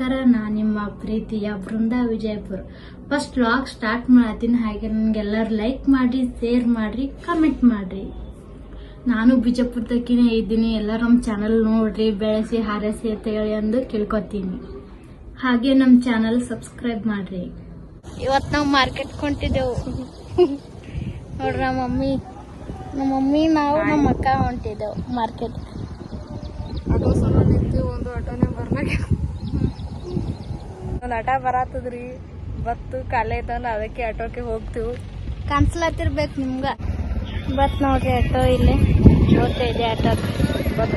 ನಮಸ್ಕಾರ ನಾ ನಿಮ್ಮ ಪ್ರೀತಿಯ Brinda Vijayapura. First vlog start ಮಾಡತ್ತೀನಿ ಹಾಗೆ ನನಗೆಲ್ಲರೂ ಲೈಕ್ ಮಾಡಿ ಶೇರ್ ಮಾಡಿರಿ ಕಮೆಂಟ್ ಮಾಡಿರಿ. ನಾನು ಬಿಜಾಪುರದಕ್ಕಿನೇ ಇದ್ದೀನಿ. ಎಲ್ಲರೂ ನಮ್ಮ ಚಾನಲ್ ನೋಡ್ರಿ ಬೆಳೆಸಿ ಹಾರೈಸಿ ಅಂತ ಹೇಳಿ ಅಂದು ಕೇಳ್ಕೊತೀನಿ. ಹಾಗೆ ನಮ್ಮ ಚಾನಲ್ ಸಬ್ಸ್ಕ್ರೈಬ್ ಮಾಡಿರಿ. ಇವತ್ತು ನಾವು ಮಾರ್ಕೆಟ್ ಹೊಂಟಿದ್ದೆವು ನೋಡ್ರಿ ನಮ್ಮ ಮಮ್ಮಿ. ನಮ್ಮ ಮಮ್ಮಿ ನಾವು ನಮ್ಮ ಅಕ್ಕ ಹೊಂಟಿದ್ದೆವು ಮಾರ್ಕೆಟ್ ಆಟೋ ಒಂದು ಆಟೋನೇ ಬರ್ಲಾಗ ಒಂದು ಆಟ ಬರತ್ತದ್ರಿ. ಬತ್ತು ಕಾಲೇ ಅದಕ್ಕೆ ಆಟೋಕ್ಕೆ ಹೋಗ್ತೀವಿ. ಕನ್ಸ್ಲತ್ತಿರ್ಬೇಕು ನಿಮ್ಗ. ಬತ್ ನೋಡ್ರಿ ಆಟೋ ಇಲ್ಲಿ. ನೋಡ್ತಾ ಇದೆ ಆಟೋ ಬತ್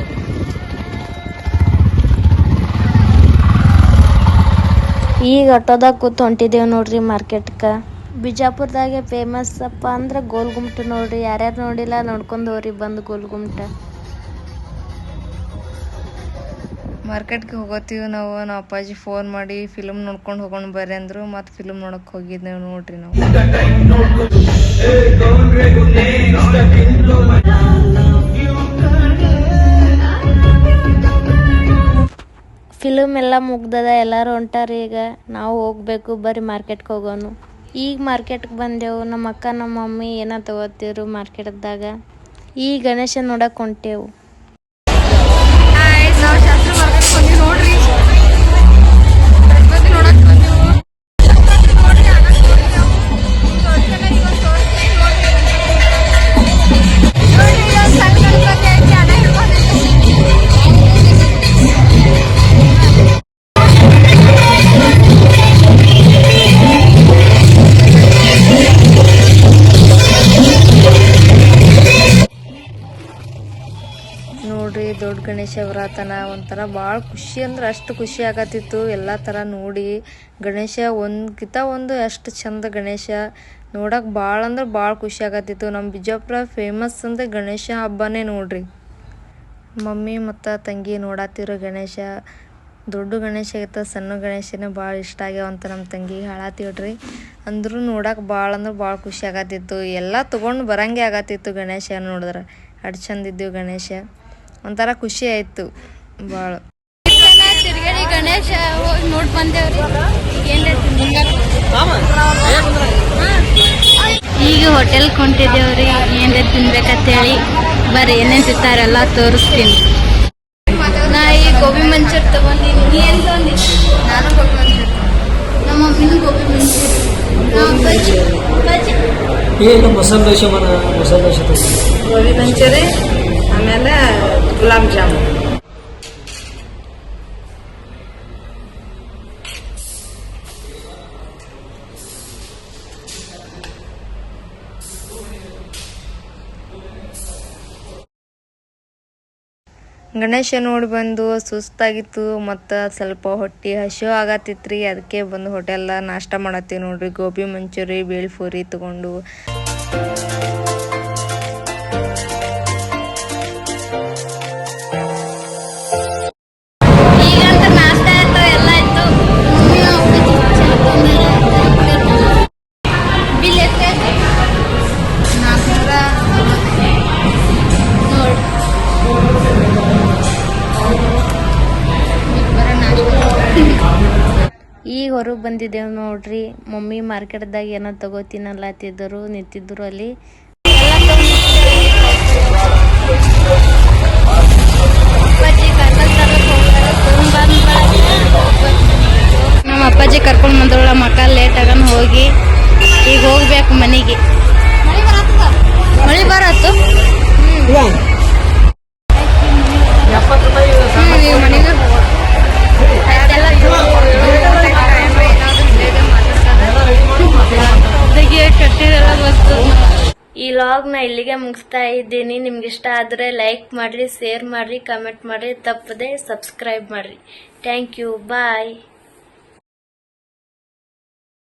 ಈಗ ಆಟೋದಾಗ ಕೂತ್ ಹೊಂಟಿದ್ದೇವೆ ನೋಡ್ರಿ ಮಾರ್ಕೆಟ್ಕ. ಬಿಜಾಪುರದಾಗೆ ಫೇಮಸ್ ಅಪ್ಪ ಅಂದ್ರೆ ಗೋಲ್ ಗುಮ್ಟ ನೋಡ್ರಿ. ಯಾರ್ಯಾರು ನೋಡಿಲ್ಲ ನೋಡ್ಕೊಂಡ್ ಹೋಗ್ರಿ ಬಂದು ಗೋಲ್ ಗುಮ್ಟ ಮಾರ್ಕೆಟ್ಗೆ ಹೋಗೋತೀವಿ ನಾವು. ನಮ್ಮ ಅಪ್ಪಾಜಿ ಫೋನ್ ಮಾಡಿ ಫಿಲ್ಮ್ ನೋಡ್ಕೊಂಡು ಹೋಗೋಣ ಬರ್ರಿ ಅಂದ್ರು. ಮತ್ತೆ ಫಿಲ್ಮ್ ನೋಡಕ್ ಹೋಗಿದ್ದೇವೆ ನೋಡ್ರಿ ನಾವು. ಫಿಲಮ್ ಎಲ್ಲ ಮುಗ್ದದ, ಎಲ್ಲಾರು ಹೊಂಟಾರಿ ಈಗ. ನಾವು ಹೋಗ್ಬೇಕು, ಬರ್ರಿ ಮಾರ್ಕೆಟ್ಗೆ ಹೋಗೋನು. ಈಗ ಮಾರ್ಕೆಟ್ಗೆ ಬಂದೆವು. ನಮ್ಮ ಅಕ್ಕ, ನಮ್ಮ ಮಮ್ಮಿ ಏನ ತಗೋತಿರು ಮಾರ್ಕೆಟ್ದಾಗ. ಈ ಗಣೇಶ ನೋಡಕ್ ಹೊಂಟೇವು. ನಾವು ದೊಡ್ಡ ಗಣೇಶ ಬರತನ ಒಂಥರ ಭಾಳ ಖುಷಿ ಅಂದ್ರೆ ಅಷ್ಟು ಖುಷಿ ಆಗತ್ತಿತ್ತು. ಎಲ್ಲ ಥರ ನೋಡಿ ಗಣೇಶ ಒಂದ್ಕಿತ ಒಂದು ಅಷ್ಟು ಚಂದ ಗಣೇಶ ನೋಡಕ್ ಭಾಳ ಅಂದ್ರೆ ಭಾಳ ಖುಷಿ ಆಗತ್ತಿತ್ತು. ನಮ್ಮ ಬಿಜಾಪುರ ಫೇಮಸ್ ಅಂದ್ರೆ ಗಣೇಶ ಹಬ್ಬನೇ ನೋಡ್ರಿ. ಮಮ್ಮಿ ಮತ್ತು ತಂಗಿ ನೋಡತ್ತಿರೋ ಗಣೇಶ, ದೊಡ್ಡ ಗಣೇಶ ಐತ ಸಣ್ಣ ಗಣೇಶನೇ ಭಾಳ ಇಷ್ಟ ಆಗ್ಯಾವಂತ ನಮ್ಮ ತಂಗಿ ಹೇಳತ್ತೀವ್ರಿ ಅಂದ್ರೂ ನೋಡಕ್ಕೆ ಭಾಳ ಅಂದ್ರೆ ಭಾಳ ಖುಷಿ ಆಗತ್ತಿತ್ತು. ಎಲ್ಲ ತೊಗೊಂಡು ಬರಂಗೆ ಆಗತ್ತಿತ್ತು ಗಣೇಶ ನೋಡಿದ್ರೆ. ಅಷ್ಟು ಚಂದ ಗಣೇಶ. ಒಂಥರ ಖುಷಿ ಆಯಿತು. ಭಾಳ ತಿರ್ಗಡಿ ಗಣೇಶ ಹೋಗಿ ನೋಡ್ ಬಂದೇವ್ರಿ. ಈಗ ಹೋಟೆಲ್ ಕೊಂಟಿದ್ದೇವ್ರಿ ಏನ್ರ ತಿನ್ಬೇಕಂತೇಳಿ. ಬರ್ರಿ ಏನೇನ್ ತಿಂತಾರೆಲ್ಲ ತೋರಿಸ್ತೀನಿ. ನಾ ಈ ಗೋಬಿ ಮಂಚೂರ್ ತಗೊಂಡಿನಿ. ನೀ ಏನ್ ತಗೊಂಡಿ ನಾನು ಗೋಬಿ ನಮ್ಮ ಮಮ್ಮಿನೂ ಗೋಬಿ ಮಂಚೂರಿ. ಬಜ್ಜಿ ಬಜ್ಜಿ. ಏನು ಮಸಾಲೆ ದೋಸೆ ಮಸಾಲೆ ದೋಸೆ. ಗೋಬಿ ಮಂಚೂರಿ ಆಮೇಲೆ ಗುಲಾಬ್ ಜಾಮೂನ್ ಗಣೇಶ ನೋಡಿ ಬಂದು ಸುಸ್ತಾಗಿತ್ತು, ಮತ್ತು ಸ್ವಲ್ಪ ಹೊಟ್ಟೆ ಹಸಿವು ಆಗತ್ತಿತ್ರಿ ಅದಕ್ಕೆ ಬಂದು ಹೋಟೆಲ್ ನಾಷ್ಟ ಮಾಡತ್ತೀವಿ ನೋಡ್ರಿ. ಗೋಬಿ ಮಂಚೂರಿ, ಬೇಳ್ಪೂರಿ ತಗೊಂಡು. ಹೊರಗೆ ಬಂದಿದ್ದೇವೆ ನೋಡ್ರಿ. ಮಮ್ಮಿ ಮಾರ್ಕೆಟ್ದಾಗ ಏನೋ ತಗೋತೀನಲ್ಲತ್ತಿದ್ದರು ನಿಂತಿದ್ರು ಅಲ್ಲಿ. ಕರ್ಕೊಂಡ್ ಈ ಲಾಗ್ನ ಇಲ್ಲಿಗೆ ಮುಗಿಸ್ತಾ ಇದ್ದೀನಿ. ನಿಮ್ಗೆ ಇಷ್ಟ ಆದ್ರೆ ಲೈಕ್ ಮಾಡ್ರಿ ಶೇರ್ ಮಾಡ್ರಿ ಕಮೆಂಟ್ ಮಾಡ್ರಿ. ತಪ್ಪದೆ ಸಬ್ಸ್ಕ್ರೈಬ್ ಮಾಡ್ರಿ. Thank you bye